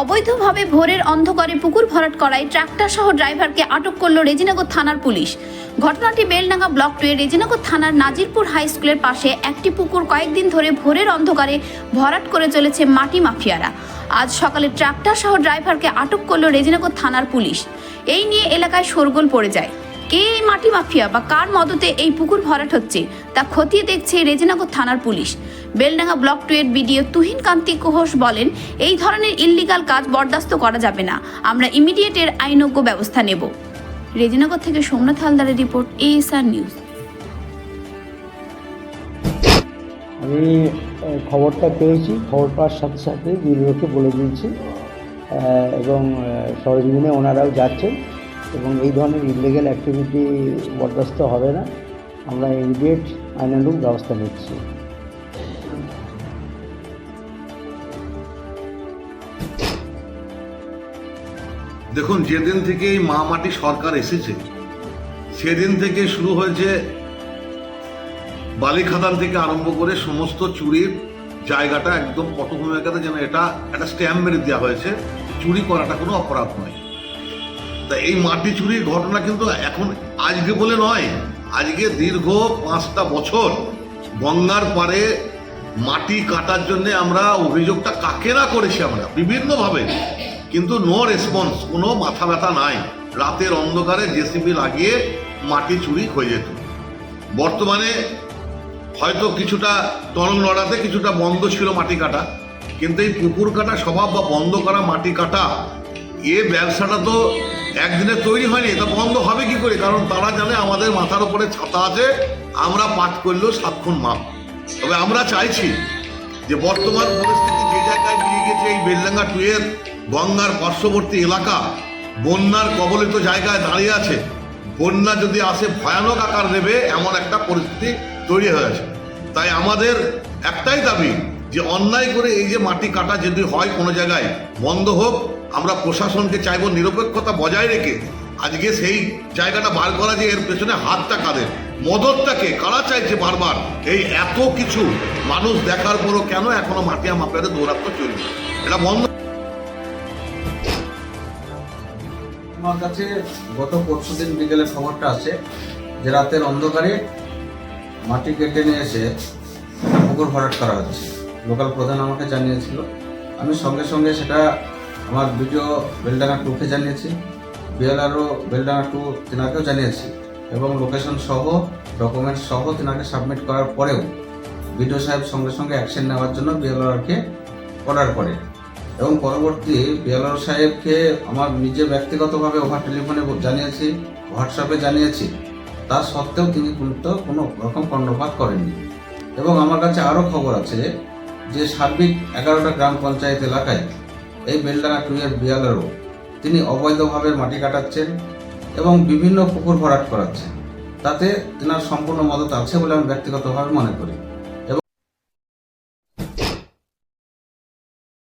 অবৈধভাবে ভোরের অন্ধকারে পুকুর ভরাট করায় ট্রাক্টর সহ ড্রাইভারকে আটক করল রেজিনগর থানার পুলিশ। ঘটনাটি বেলডাঙ্গা ব্লক টুয়ে রেজিনগর থানার নাজিরপুর হাই স্কুলের পাশে একটি পুকুর কয়েকদিন ধরে ভোরের অন্ধকারে ভরাট করে চলেছে মাটি মাফিয়ারা। আজ সকালে ট্রাক্টর সহ ড্রাইভারকে আটক করল রেজিনগর থানার পুলিশ। এই নিয়ে এলাকায় শোরগোল পড়ে যায়। কে এই মাটি মাফিয়া বা কার মদতে এই পুকুর ভরাট হচ্ছে? তা খতিয়ে দেখছে রেজিনগর থানার পুলিশ। বেলডাঙ্গা ব্লক টু এর বিডিও তুহিন কান্তি ঘোষ বলেন, এই ধরনের ইল্লিগাল কাজ বরদাস্ত করা যাবে না। আমরা ইমিডিয়েট এর আইনজ্ঞ ব্যবস্থা নেব। রেজিনগর থেকে সোমনাথ হালদারের রিপোর্ট, এএসআর নিউজ। আমি খবরটা পেয়েছি। খবর পাওয়ার সাথে সাথে বিডিওকে বলে দিয়েছি। এবং সরজমিনে ওনারাও যাচ্ছেন। এবং এই ধরনের ইলিগেল অ্যাক্টিভিটি বরদাস্ত হবে না। আমরা ইমিডিয়েট আইনানুক ব্যবস্থা নিচ্ছি। দেখুন, যেদিন থেকে এই মা মাটি সরকার এসেছে, সেদিন থেকে শুরু হয়েছে বালি খাদান থেকে আরম্ভ করে সমস্ত চুরির জায়গাটা একদম পটভূমি এলাকাতে যেন এটা, একটা স্ট্যাম্প মেরে দেওয়া হয়েছে। চুরি করাটা কোনো অপরাধ নয়। তা এই মাটি চুরির ঘটনা কিন্তু এখন আজকে বলে নয়। আজকে দীর্ঘ পাঁচটা বছর গঙ্গার পারে মাটি কাটার জন্য আমরা অভিযোগটা কাকে না করেছি আমরা? বিভিন্নভাবে। কিন্তু নো রেসপন্স কোনো মাথা ব্যথা নাই। রাতের অন্ধকারে জেসিবি লাগিয়ে মাটি চুরি হয়ে যেত। বর্তমানে হয়তো কিছুটা টনল লড়াতে কিছুটা বন্ধ ছিল মাটি কাটা, কিন্তু এই পুকুর কাটা স্বভাব বা বন্ধ করা মাটি কাটা, এ ব্যবসাটা তো একদিনে তৈরি হয়নি, এটা বন্ধ হবে কি করে? কারণ তারা জানে আমাদের মাথার উপরে ছাতা আছে, আমরা পাঠ করলেও সাতক্ষণ মাপ। তবে আমরা চাইছি যে বর্তমান পরিস্থিতি যে জায়গায় নিয়ে গেছে এই বেলডাঙ্গা টুয়ের গঙ্গার পার্শ্ববর্তী এলাকা, বন্যার কবলিত জায়গায় দাঁড়িয়ে আছে, বন্যা যদি আসে ভয়ানক আকার নেবে, এমন একটা পরিস্থিতি তৈরি হয়েছে তাই আমাদের একটাই দাবি যে অন্যায় করে এই যে মাটি কাটা যদি হয় কোনো জায়গায়, বন্ধ হোক আমরা প্রশাসনকে চাইব নিরপেক্ষতা বজায় রেখে আজকে সেই জায়গাটা বার করা যে এর পেছনে হাতটা কাদের? মদতটাকে কারা চাইছে বারবার? এই এত কিছু মানুষ দেখার পরও কেন এখনও মাটিয়া মাপের দৌরাত্ম চলবে? এটা বন্ধ আমার কাছে গত পরশু দিন বিকেলে খবরটা আসে যে রাতের অন্ধকারে মাটি কেটে নিয়ে এসে পুকুর ভরাট করা হচ্ছে। লোকাল প্রধান আমাকে জানিয়েছিল। আমি সঙ্গে সঙ্গে সেটা আমার ভিডিও বেলডাঙ্গা টুকে জানিয়েছি, বিএলআরও বেলডাঙ্গা টু তিনাকেও জানিয়েছি, এবং লোকেশন সহ ডকুমেন্টস সহ তিনাকে সাবমিট করার পরেও বিডিও সাহেব সঙ্গে সঙ্গে অ্যাকশন নেওয়ার জন্য বিএলআরকে অর্ডার করে। এবং পরবর্তী বিএলআর সাহেবকে আমার নিজে ব্যক্তিগতভাবে ওভার টেলিফোনে জানিয়েছি হোয়াটসঅ্যাপে জানিয়েছি, তা সত্ত্বেও তিনি কিন্তু কোনো রকম কর্ণপাত করেননি। এবং আমার কাছে আরও খবর আছে যে সার্বিক এগারোটা গ্রাম পঞ্চায়েত এলাকায় এই বেলডাঙ্গা টুয়ের বিয়ালারও তিনি অবৈধভাবে মাটি কাটাচ্ছেন এবং বিভিন্ন পুকুর ভরাট করাচ্ছেন। তাতে তেনার সম্পূর্ণ মদত আছে বলে আমি ব্যক্তিগতভাবে মনে করি।